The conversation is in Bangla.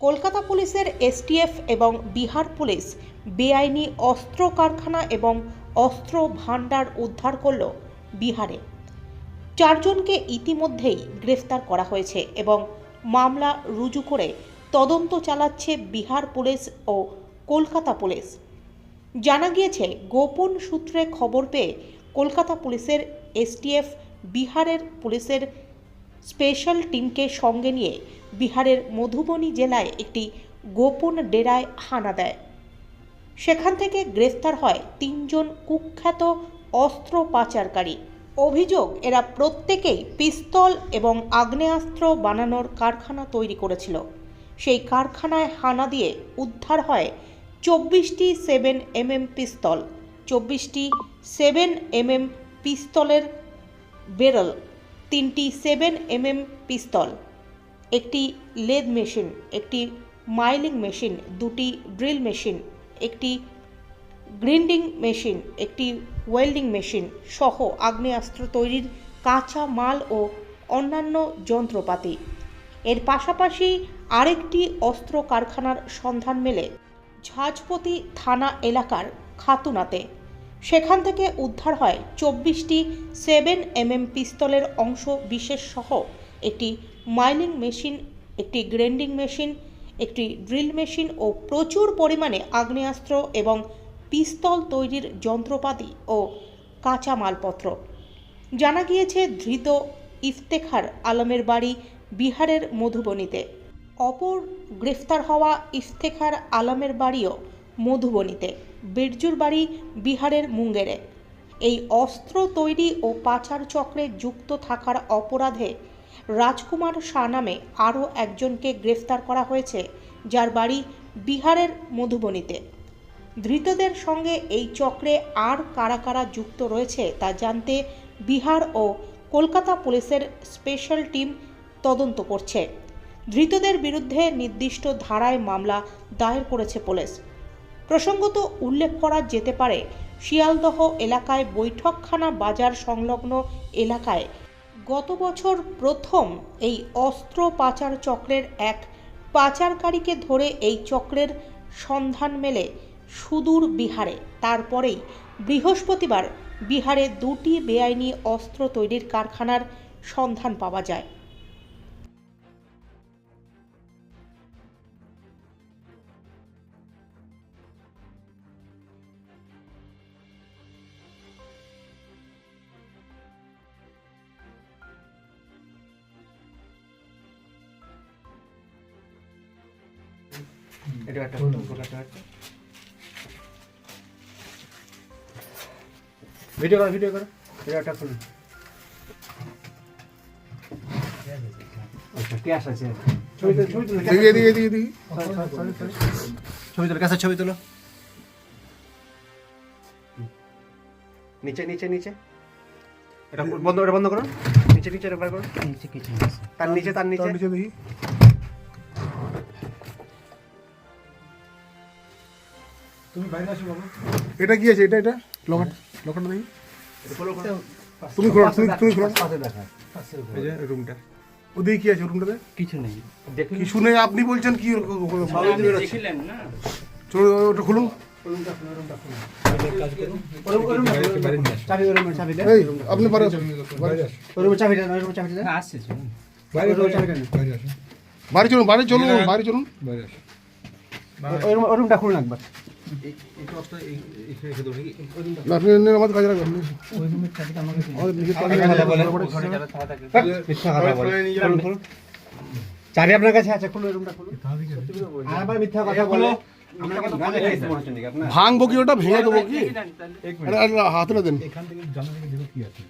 কলকাতা পুলিশের এসটিএফ এবং বিহার পুলিশ বেআইনি অস্ত্র কারখানা এবং অস্ত্র ভাণ্ডার উদ্ধার করল বিহারে। চারজনকে ইতিমধ্যেই গ্রেফতার করা হয়েছে এবং মামলা রুজু করে তদন্ত চালাচ্ছে বিহার পুলিশ ও কলকাতা পুলিশ। জানা গিয়েছে, গোপন সূত্রে খবর পেয়ে কলকাতা পুলিশের এসটিএফ বিহারের পুলিশের স্পেশাল টিমকে সঙ্গে নিয়ে বিহারের মধুবনী জেলায় একটি গোপন ডেরায় হানা দেয়। সেখান থেকে গ্রেফতার হয় তিনজন কুখ্যাত অস্ত্র পাচারকারী। অভিযোগ, এরা প্রত্যেকেই পিস্তল এবং আগ্নেয়াস্ত্র বানানোর কারখানা তৈরি করেছিল। সেই কারখানায় হানা দিয়ে উদ্ধার হয় চব্বিশটি সেভেন এমএম পিস্তল। চব্বিশটি সেভেন এমএম পিস্তলের বেরল তিনটি সেভেন এমএম পিস্তল, একটি লেদ মেশিন একটি মাইলিং মেশিন দুটি ড্রিল মেশিন একটি গ্রিন্ডিং মেশিন একটি ওয়েল্ডিং মেশিন সহ আগ্নেয়াস্ত্র তৈরির কাঁচা মাল ও অন্যান্য যন্ত্রপাতি। এর পাশাপাশি আরেকটি অস্ত্র কারখানার সন্ধান মেলে ঝাজপতি থানা এলাকার খাতুনাতে। সেখান থেকে উদ্ধার হয় চব্বিশটি সেভেন এমএম পিস্তলের অংশ বিশেষ সহ একটি মাইলিং মেশিন, একটি গ্রেন্ডিং মেশিন, একটি ড্রিল মেশিন ও প্রচুর পরিমাণে আগ্নেয়াস্ত্র এবং পিস্তল তৈরির যন্ত্রপাতি ও কাঁচা মালপত্র জানা গিয়েছে ধৃত ইফতেখার আলমের বাড়ি বিহারের মধুবনীতে। অপর গ্রেফতার হওয়া ইফতেখার আলমের বাড়িও মধুবনীতে। বিরজুর বাড়ি বিহারের মুঙ্গেরে। এই অস্ত্র তৈরি ও পাচার চক্রে যুক্ত থাকার অপরাধে রাজকুমার শাহ নামে আরও একজনকে গ্রেফতার করা হয়েছে, যার বাড়ি বিহারের মধুবনীতে। ধৃতদের সঙ্গে এই চক্রে আর কারা কারা যুক্ত রয়েছে তা জানতে বিহার ও কলকাতা পুলিশের স্পেশাল টিম তদন্ত করছে। ধৃতদের বিরুদ্ধে নির্দিষ্ট ধারায় মামলা দায়ের করেছে পুলিশ। প্রসঙ্গত উল্লেখ করা যেতে পারে, শিয়ালদহ এলাকায় বৈঠকখানা বাজার সংলগ্ন এলাকায় গত বছর প্রথম এই অস্ত্র পাচার চক্রের এক পাচারকারীকে ধরে এই চক্রের সন্ধান মেলে সুদূর বিহারে। তারপরেই বৃহস্পতিবার বিহারে দুটি বেআইনি অস্ত্র তৈরির কারখানার সন্ধান পাওয়া যায়। এটা একটা ফটো ফটো একটা। ভিডিও করো ভিডিও করো। এটা একটা খুলুন আচ্ছা ক্যাশ আছে? ছবি তুলো ছবি তুলো দেখি এদিকে এদিকে এদিকে ছবি তুলো কাছে ছবি তুলো। নিচে নিচে নিচে। এটা বন্ধ এটা বন্ধ করো। নিচে নিচে রেবার করো। নিচে কিছু তার নিচে তার নিচে। নিচে দেখি। তুমি বাইরে আসো বাবা। এটা কি আছে? এটা এটা? লকার লকারটা দেখি। তুমি খোলো তুমি তুমি খোলো। পাশে দেখা এই যে রুমটা। ওদিকে কি আছে? রুমটাতে? কিছু নেই। দেখি কি শুনে আপনি বলছেন কি দেখিলেন না। চলো ওটা খুলুন। আপনি পারে বাইরে আসুন। চাবি দে চাবি দে আসছে চলুন বাড়ি চলুন বাড়ি চলুন। ওর রুমটা খুলুন একবার। আপনি আমাদের কাজে রাখবেন। চাবি আপনার কাছে আছে রুমটা আবার মিথ্যা কথা বলে। ভাঙবো কি ওটা ভেঙে দেবো কি? হাতটা দেন। এখান থেকে জানা থেকে দেখো কি আছে?